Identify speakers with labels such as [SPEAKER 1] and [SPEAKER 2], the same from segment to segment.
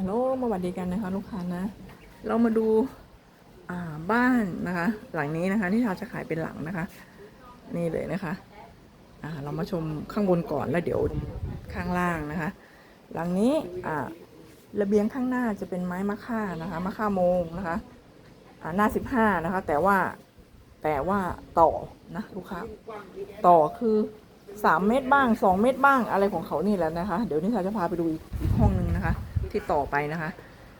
[SPEAKER 1] ฮัลโหลมาสวัสดีกันนะคะลูกค้านะ เรามาดูอ่าบ้านนะคะ หลังนี้นะคะที่เราจะขายเป็นหลังนะคะ นี่เลยนะคะอ่าเรามาชมข้างบนก่อนแล้วเดี๋ยวข้างล่างนะคะ หลังนี้อ่าระเบียงข้างหน้าจะเป็นไม้มะค่านะคะมะค่าโมงนะคะอ่าหน้าสิบห้านะคะ แต่ว่าแต่ว่าต่อนะลูกค้าต่อคือสามเมตรบ้างสองเมตรบ้างอะไรของเขานี่แหละนะคะ เดี๋ยวนี้เราจะพาไปดูอีกห้องหนึ่ง ที่ต่อไปนะคะ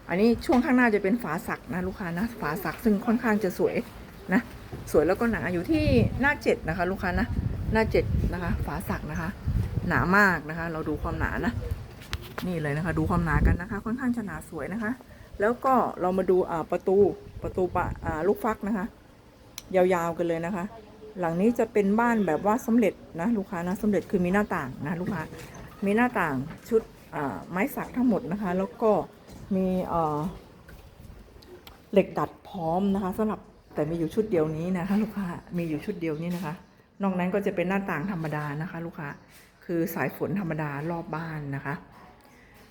[SPEAKER 1] อันนี้ช่วงข้างหน้าจะเป็นฝาสักนะลูกค้านะฝาสักซึ่งค่อนข้างจะสวยนะสวยแล้วก็หนาอยู่ที่หน้าเจ็ดนะคะ ลูกค้านะหน้าเจ็ดนะคะ ฝาสักนะคะ หนามากนะคะ เราดูความหนานะ นี่เลยนะคะ ดูความหนากันนะคะ ค่อนข้างจะหนาสวยนะคะ แล้วก็เรามาดูอ่าประตูประตูปะอ่าลูกฟักนะคะ ยาวๆกันเลยนะคะ หลังนี้จะเป็นบ้านแบบว่าสำเร็จนะลูกค้านะสำเร็จคือมีหน้าต่างนะลูกค้ามีหน้าต่างชุด ไม้สักทั้งหมดนะคะ แล้วก็มีเหล็กดัดพร้อมนะคะสำหรับแต่มีอยู่ชุดเดียวนี้นะคะลูกค้ามีอยู่ชุดเดียวนี้นะคะ นอกนั้นก็จะเป็นหน้าต่างธรรมดานะคะ ลูกค้าคือสายฝนธรรมดารอบบ้านนะคะ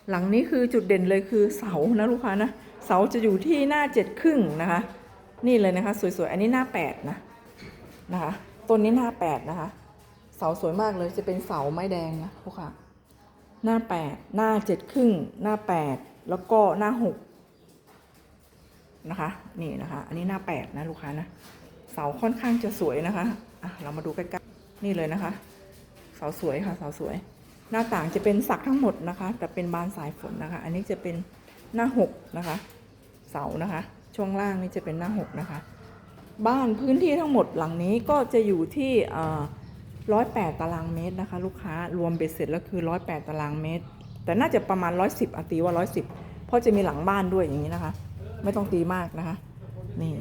[SPEAKER 1] หลังนี้คือจุดเด่นเลยคือเสานะลูกค้านะเสาจะอยู่ที่หน้าเจ็ดครึ่งนะคะ นี่เลยนะคะ สวยๆอันนี้หน้าแปดนะนะคะต้นนี้หน้าแปดนะคะ เสาสวยมากเลยจะเป็นเสาไม้แดงนะลูกค้า หน้าแปดหน้าเจ็ดครึ่งหน้าแปดแล้วก็หน้าหกนะคะ นี่นะคะ อันนี้หน้าแปดนะลูกค้านะ เสาค่อนข้างจะสวยนะคะอะเรามาดูใกล้ๆนี่เลยนะคะ เสาสวยค่ะ เสาสวย หน้าต่างจะเป็นสักทั้งหมดนะคะ แต่เป็นบานสายฝนนะคะ อันนี้จะเป็นหน้าหกนะคะ เสานะคะ ช่วงล่างนี่จะเป็นหน้าหกนะคะ บ้านพื้นที่ทั้งหมดหลังนี้ก็จะอยู่ที่อ่า ร้อยแปดตารางเมตรนะคะ ลูกค้ารวมเบ็ดเสร็จแล้วคือร้อยแปดตารางเมตร แต่น่าจะประมาณร้อยสิบอตีว่าร้อยสิบเพราะจะมีหลังบ้านด้วยอย่างนี้นะคะ ไม่ต้องตีมากนะคะ นี่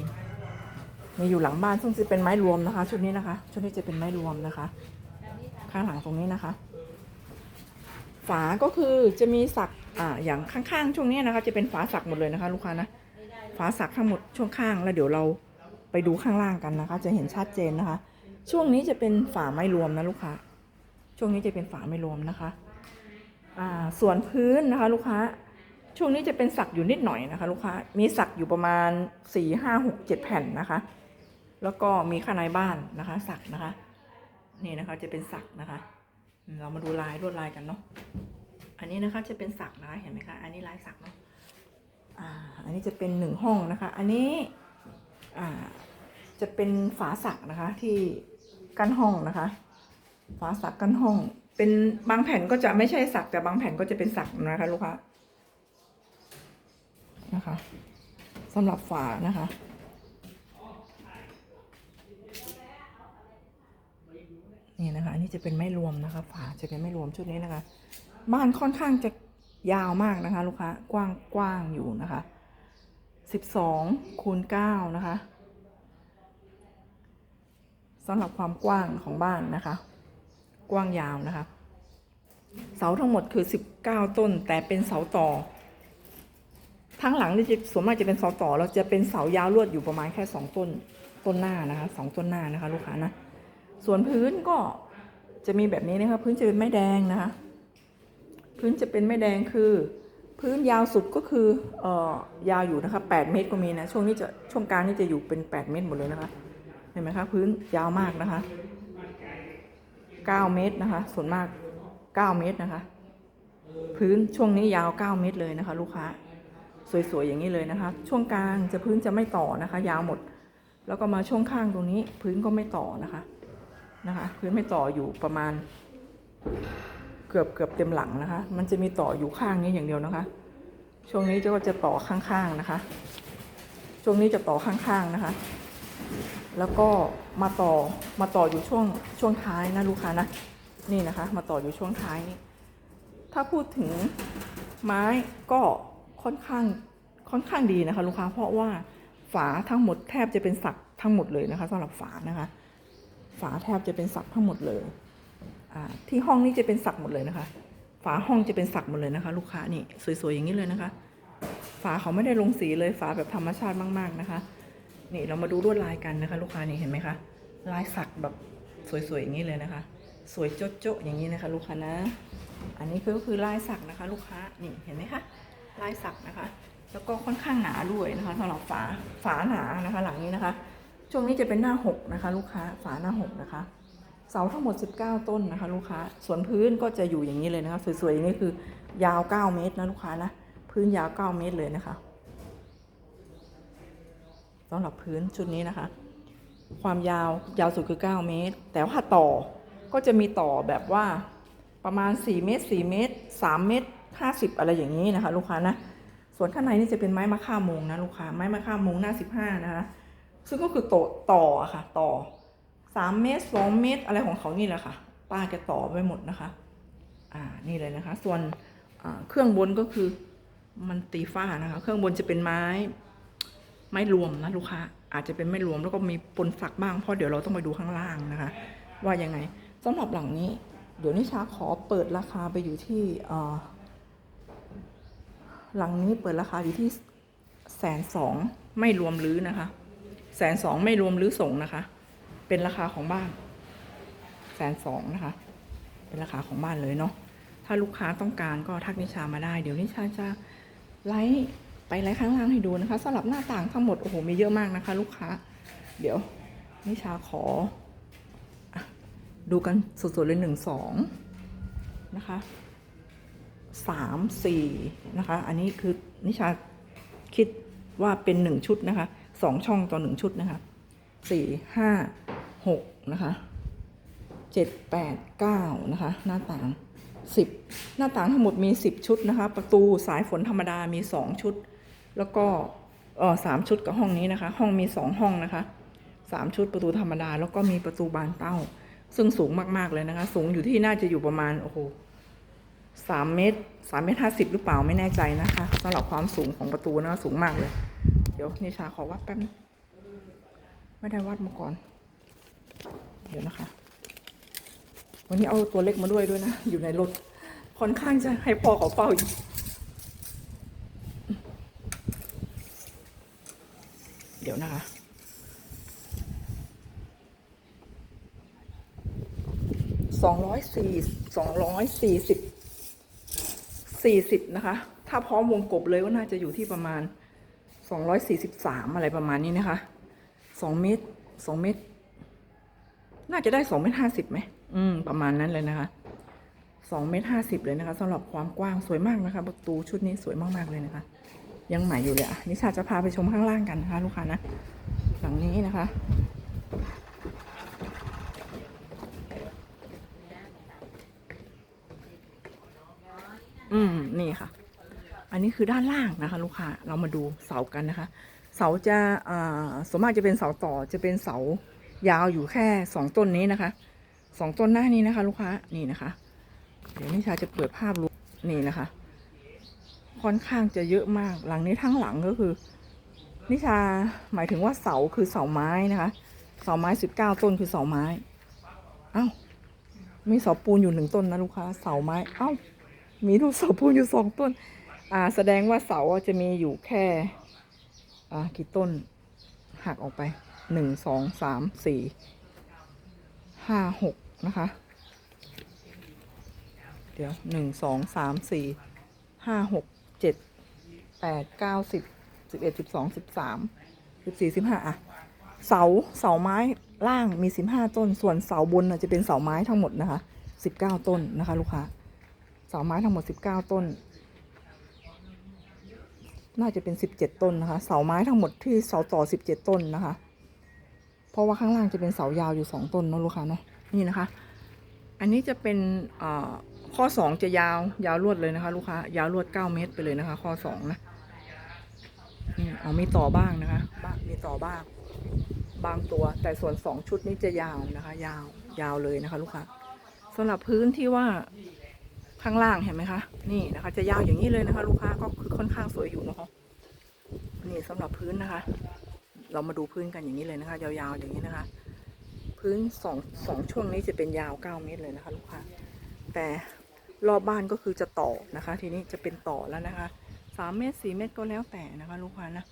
[SPEAKER 1] มีอยู่หลังบ้านซึ่งจะเป็นไม้รวมนะคะ ชุดนี้นะคะ ชุดนี้จะเป็นไม้รวมนะคะ ข้างหลังตรงนี้นะคะ ฝาก็คือจะมีสักอ่าอย่างข้างๆช่วงนี้นะคะ จะเป็นฝาสักหมดเลยนะคะ ลูกค้านะฝาสักทั้งหมดช่วงข้างแล้วเดี๋ยวเราไปดูข้างล่างกันนะคะ จะเห็นชัดเจนนะคะ ช่วงนี้จะเป็นฝาไม้รวมนะลูกค้า ช่วงนี้จะเป็นฝาไม้รวมนะคะอ่าส่วนพื้นนะคะ ลูกค้า ช่วงนี้จะเป็นสักอยู่นิดหน่อยนะคะ ลูกค้า มีสักอยู่ประมาณสี่ห้าหกเจ็ดแผ่นนะคะ แล้วก็มีข้างในบ้านนะคะ สักนะคะ นี่นะคะจะเป็นสักนะคะ เรามาดูลายลวดลายกันเนาะ อันนี้นะคะจะเป็นสักนะคะเห็นไหมคะ อันนี้ลายสักเนาะอ่า อันนี้จะเป็นหนึ่งห้องนะคะ อันนี้อ่าจะเป็นฝาสักนะคะที่ กั้นห้องนะคะ ฝาสักกั้นห้อง เป็นบางแผ่นก็จะไม่ใช่สัก แต่บางแผ่นก็จะเป็นสักนะคะลูกค้านะคะสำหรับฝานะคะนี่นะคะอันนี้จะเป็นไม้รวมนะคะฝาจะเป็นไม้รวมชุดนี้นะคะ บ้านค่อนข้างจะยาวมากนะคะ ลูกค้ากว้างกว้างอยู่นะคะสิบสองคูณเก้านะคะ สำหรับความกว้างของบ้านนะคะ กว้างยาวนะคะ เสาทั้งหมดคือสิบเก้าต้น แต่เป็นเสาต่อ ทั้งหลังนี่จะส่วนมากจะเป็นเสาต่อ เราจะเป็นเสายาวลวดอยู่ประมาณแค่สองต้น ต้นหน้านะคะสองต้นหน้านะคะ ลูกค้านะ ส่วนพื้นก็จะมีแบบนี้นะคะพื้นจะเป็นไม้แดงนะคะ พื้นจะเป็นไม้แดงคือ พื้นยาวสุดก็คือเอ่อยาวอยู่นะคะ8เมตรก็มีนะช่วงนี้จะช่วงกลางนี่จะอยู่เป็น 8 เมตรหมดเลยนะคะ ห็นไหมคะพื้นยาวมากนะคะ 9 เมตรนะคะ ส่วนมาก 9 เมตรนะคะ พื้นช่วงนี้ยาว 9 เมตรเลยนะคะ ลูกค้า สวยๆอย่างนี้เลยนะคะ ช่วงกลางจะพื้นจะไม่ต่อนะคะ ยาวหมด แล้วก็มาช่วงข้างตรงนี้ พื้นก็ไม่ต่อนะคะนะคะ พื้นไม่ต่ออยู่ประมาณ เกือบเกือบเต็มหลังนะคะ มันจะมีต่ออยู่ข้างนี้อย่างเดียวนะคะ ช่วงนี้ก็จะต่อข้างๆนะคะ ช่วงนี้จะต่อข้างๆนะคะ แล้วก็มาต่อมาต่ออยู่ช่วงช่วงท้ายนะลูกค้านะนี่นะคะ มาต่ออยู่ช่วงท้ายนี่ถ้าพูดถึงไม้ก็ค่อนข้างค่อนข้างดีนะคะ ลูกค้าเพราะว่าฝาทั้งหมดแทบจะเป็นสักทั้งหมดเลยนะคะสำหรับฝานะคะ ฝาแทบจะเป็นสักทั้งหมดเลยที่ห้องนี่จะเป็นสักหมดเลยนะคะ ฝาห้องจะเป็นสักหมดเลยนะคะ ลูกค้านี่สวยๆอย่างนี้เลยนะคะ ฝาเขาไม่ได้ลงสีเลยฝาแบบธรรมชาติมาก ๆนะคะ นี่เรามาดูลวดลายกันนะคะ ลูกค้านี่เห็นไหมคะ ลายสักแบบสวยๆอย่างนี้เลยนะคะ สวยโจ๊ะๆอย่างนี้นะคะ ลูกค้านะ อันนี้ก็คือลายสักนะคะ ลูกค้านี่เห็นไหมคะลายสักนะคะ แล้วก็ค่อนข้างหนาด้วยนะคะสำหรับฝาฝาหนานะคะ หลังนี้นะคะ ช่วงนี้จะเป็นหน้าหกนะคะ ลูกค้าฝาหน้าหกนะคะเสาทั้งหมด 19 ต้นนะคะ ลูกค้าส่วนพื้นก็จะอยู่อย่างนี้เลยนะคะ สวยๆอย่างนี้คือยาว 9 เมตรนะลูกค้านะ พื้นยาว 9 เมตรเลยนะคะ สำหรับพื้นชุดนี้นะคะ ความยาวยาวสุดคือ 9 เมตร แต่ว่าต่อก็จะมีต่อแบบว่าประมาณ 4 เมตร 4 เมตร 3 เมตร 50 อะไรอย่างนี้นะคะ ลูกค้านะ ส่วนข้างในนี่จะเป็นไม้มะค่ามงนะลูกค้าไม้มะค่ามงหน้า 15 นะคะ ซึ่งก็คือต่อต่อะค่ะ ต่อ 3 เมตร 2 เมตร อะไรของเขานี่แหละค่ะ ป้าแกต่อไปหมดนะคะ อ่านี่เลยนะคะ ส่วนเครื่องบนก็คือมันตีฝ้านะคะ เครื่องบนจะเป็นไม้ ไม้รวมนะลูกค้าอาจจะเป็นไม้รวมแล้วก็มีปนฝักบ้างเพราะเดี๋ยวเราต้องไปดูข้างล่างนะคะ ว่ายังไงสำหรับหลังนี้ เดี๋ยวนิชาขอเปิดราคาไปอยู่ที่หลังนี้เปิดราคาอยู่ที่แสนสองไม่รวมรื้อนะคะแสนสองไม่รวมรื้อส่งนะคะ เป็นราคาของบ้านแสนสองนะคะ เป็นราคาของบ้านเลยเนาะถ้าลูกค้าต้องการก็ทักนิชามาได้ เดี๋ยวนิชาจะไลฟ์ ไปไลฟ์ข้างล่างให้ดูนะคะสำหรับหน้าต่างทั้งหมดโอ้โหมีเยอะมากนะคะ ลูกค้า เดี๋ยวนิชาขอดูกันสดๆเลยหนึ่งสองนะคะสามสี่นะคะ อันนี้คือนิชาคิดว่าเป็นหนึ่งชุดนะคะสองช่องต่อหนึ่งชุดนะคะสี่ห้าหกนะคะเจ็ดแปดเก้านะคะ หน้าต่างสิบหน้าต่างทั้งหมดมีสิบชุดนะคะ ประตูสายฝนธรรมดามีสองชุด แล้วก็เออสามชุดกับห้องนี้นะคะ ห้องมีสองห้องนะคะสามชุดประตูธรรมดา แล้วก็มีประตูบานเต้า ซึ่งสูงมากๆเลยนะคะ สูงอยู่ที่น่าจะอยู่ประมาณโอ้โหสามเมตรสามเมตรห้าสิบหรือเปล่าไม่แน่ใจนะคะสำหรับความสูงของประตูนะสูงมากเลย เดี๋ยวนิชาขอวัดแป๊บนึงไม่ได้วัดมาก่อน เดี๋ยวนะคะ วันนี้เอาตัวเล็กมาด้วยด้วยนะ อยู่ในรถค่อนข้างจะให้พ่อเขาเฝ้าอยู่ เดี๋ยวนะคะ สองร้อย สี่สองร้อยสี่สิบสี่สิบนะคะ ถ้าพร้อมวงกบเลยก็น่าจะอยู่ที่ประมาณสองร้อยสี่สิบสามอะไรประมาณนี้นะคะสองเมตรสองเมตร น่าจะได้สองเมตรห้าสิบไหมอืม ประมาณนั้นเลยนะคะสองเมตรห้าสิบเลยนะคะสำหรับความกว้างสวยมากนะคะ ประตูชุดนี้สวยมากๆเลยนะคะ ยังใหม่อยู่เลยอะนิชาจะพาไปชมข้างล่างกันนะคะ ลูกค้านะหลังนี้นะคะ อืมนี่ค่ะ อันนี้คือด้านล่างนะคะ ลูกค้าเรามาดูเสากันนะคะ เสาจะอ่าส่วนมากจะเป็นเสาต่อจะเป็นเสายาวอยู่แค่สองต้นนี้นะคะสองต้นหน้านี้นะคะ ลูกค้านี่นะคะ เดี๋ยวนิชาจะเปิดภาพรวมนี่นะคะ ค่อนข้างจะเยอะมากหลังนี้ทั้งหลังก็คือ นิชาหมายถึงว่าเสาคือเสาไม้นะคะเสาไม้สิบเก้าต้นคือเสาไม้ เอ้ามีเสาปูนอยู่หนึ่งต้นนะลูกค้าเสาไม้ เอ้า มีลูกเสาปูนอยู่สองต้น อ่า แสดงว่าเสาจะมีอยู่แค่ อ่า กี่ต้น หักออกไปหนึ่งสองสามสี่ห้าหกนะคะ เดี๋ยวหนึ่งสองสามสี่ห้าหกเจ็ดแปดเก้าสิบสิบเอ็ดสิบสองสิบสามสิบสี่สิบห้าอะเสาเสาไม้ล่างมีสิบห้าต้น ส่วนเสาบนน่ะจะเป็นเสาไม้ทั้งหมดนะคะสิบเก้าต้นนะคะ ลูกค้า เสาไม้ทั้งหมดสิบเก้าต้น น่าจะเป็นสิบเจ็ดต้นนะคะ เสาไม้ทั้งหมดที่เสาต่อสิบเจ็ดต้นนะคะ เพราะว่าข้างล่างจะเป็นเสายาวอยู่สองต้นเนอะลูกค้าเนาะ นี่นะคะ อันนี้จะเป็นข้อสองจะยาวยาวลวดเลยนะคะ ลูกค้ายาวลวดเก้าเมตรไปเลยนะคะ ข้อสองนะนี่เอามีต่อบ้างนะคะบ้างมีต่อบ้าง บางตัว แต่ส่วนสองชุดนี้จะยาวนะคะ ยาวยาวเลยนะคะ ลูกค้าสำหรับพื้นที่ว่า ข้างล่างเห็นไหมคะ นี่นะคะ จะยาวอย่างนี้เลยนะคะ ลูกค้าก็คือค่อนข้างสวยอยู่นะคะนี่สำหรับพื้นนะคะ เรามาดูพื้นกันอย่างนี้เลยนะคะ ยาวๆอย่างนี้นะคะ พื้นสองสองช่วงนี้จะเป็นยาวเก้าเมตรเลยนะคะ ลูกค้า แต่รอบบ้านก็คือจะต่อนะคะ ทีนี้จะเป็นต่อแล้วนะคะสามเมตรสี่เมตรก็แล้วแต่นะคะ ลูกค้านะ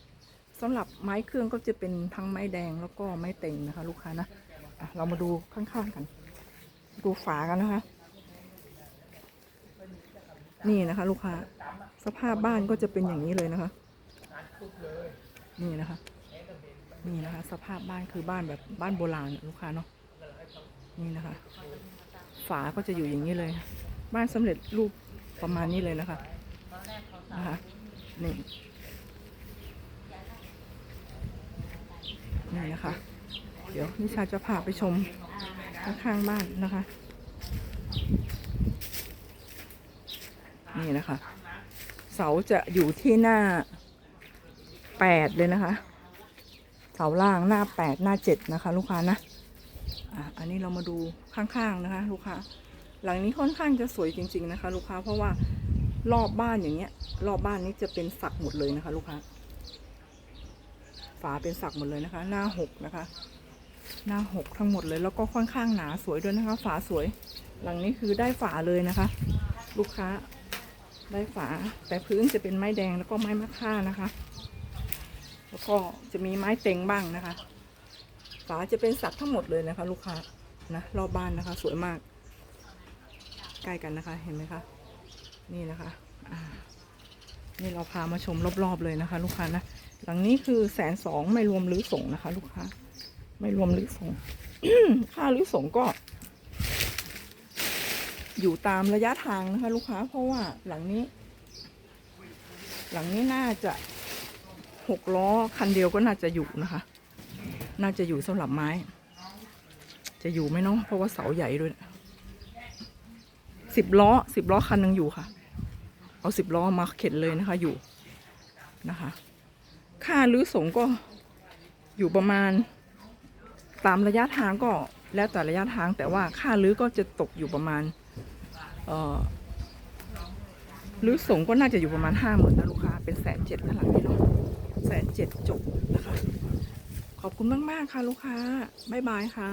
[SPEAKER 1] สำหรับไม้เครื่องก็จะเป็นทั้งไม้แดงแล้วก็ไม้เต็งนะคะ ลูกค้านะะเรามาดูข้างๆกัน ดูฝากันนะคะ นี่นะคะ ลูกค้า สภาพบ้านก็จะเป็นอย่างนี้เลยนะคะ นี่นะคะ นี่นะคะ สภาพบ้านคือบ้านแบบบ้านโบราณลูกค้าเนาะ นี่นะคะ ฝาก็จะอยู่อย่างนี้เลย บ้านสำเร็จรูปประมาณนี้เลยนะคะนะคะนี่นี่นะคะ เดี๋ยวนิชาจะพาไปชมข้างๆบ้านนะคะ นะคะ เสาจะอยู่ที่หน้าแปดเลยนะคะ เสาล่างหน้าแปดหน้าเจ็ดนะคะ ลูกค้านะอะอันนี้เรามาดูข้างๆนะคะ ลูกค้า หลังนี้ค่อนข้างจะสวยจริง ๆนะคะ ลูกค้าเพราะว่ารอบบ้านอย่างเงี้ย รอบบ้านนี้จะเป็นสักหมดเลยนะคะ ลูกค้า ฝาเป็นสักหมดเลยนะคะ หน้าหกนะคะ หน้าหกทั้งหมดเลยแล้วก็ค่อนข้างหนาสวยด้วยนะคะ ฝาสวย หลังนี้คือได้ฝาเลยนะคะ ลูกค้า ได้ฝา แต่พื้นจะเป็นไม้แดงแล้วก็ไม้มะค่านะคะ แล้วก็จะมีไม้เต็งบ้างนะคะ ฝาจะเป็นสักทั้งหมดเลยนะคะ ลูกค้านะรอบบ้านนะคะ สวยมาก ใกล้กันนะคะ เห็นไหมคะ นี่นะคะนี่เราพามาชมรอบๆเลยนะคะ ลูกค้านะหลังนี้คือแสนสองไม่รวมรื้อส่งนะคะ ลูกค้า ไม่รวมรื้อส่ง ค่ารื้อส่งก็ อยู่ตามระยะทางนะคะ ลูกค้าเพราะว่าหลังนี้ หลังนี้น่าจะหกล้อคันเดียวก็น่าจะอยู่นะคะ น่าจะอยู่สำหรับไม้ จะอยู่ไหมเนาะเพราะว่าเสาใหญ่ด้วยสิบล้อสิบล้อคันหนึงอยู่ค่ะ เอาสิบล้อมาเข็นเลยนะคะอยู่นะคะ ค่ารื้อสงก็อยู่ประมาณ ตามระยะทางก็แล้วแต่ระยะทางแต่ว่าค่ารื้อก็จะตกอยู่ประมาณ เอ่อรื้อสงก็น่าจะอยู่ประมาณห้าหมื่นนะลูกค้า เป็นแสนเจ็ดขนาดนี้เนาะแสนเจ็ดจบนะคะ ขอบคุณมาก ๆ ค่ะ ลูกค้า บ๊ายบายค่ะ